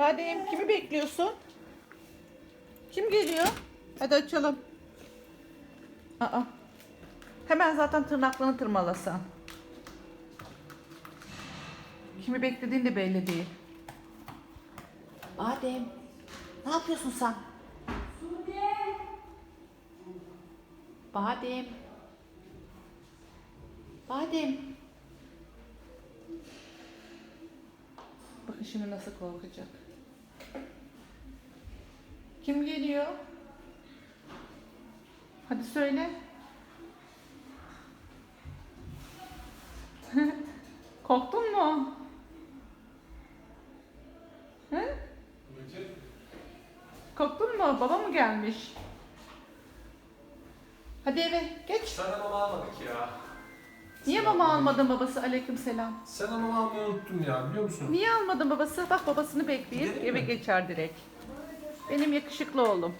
Badem kimi bekliyorsun? Kim geliyor? Hadi açalım. Aa. Hemen zaten tırnaklarını tırmalasan. Kimi beklediğin de belli değil. Badem. Ne yapıyorsun sen? Badem. Badem. Bakın şimdi nasıl korkacak. Kim geliyor? Hadi söyle. Korktun mu? Hı? Korktun mu? Baba mı gelmiş? Hadi eve geç. Sana mama almadık ya. Niye mama almadın babası? Aleyküm selam. Sana mama almayı unuttum ya biliyor musun? Niye almadın babası? Bak babasını bekleyip Gidelim eve mi? geçer direkt. Benim yakışıklı oğlum.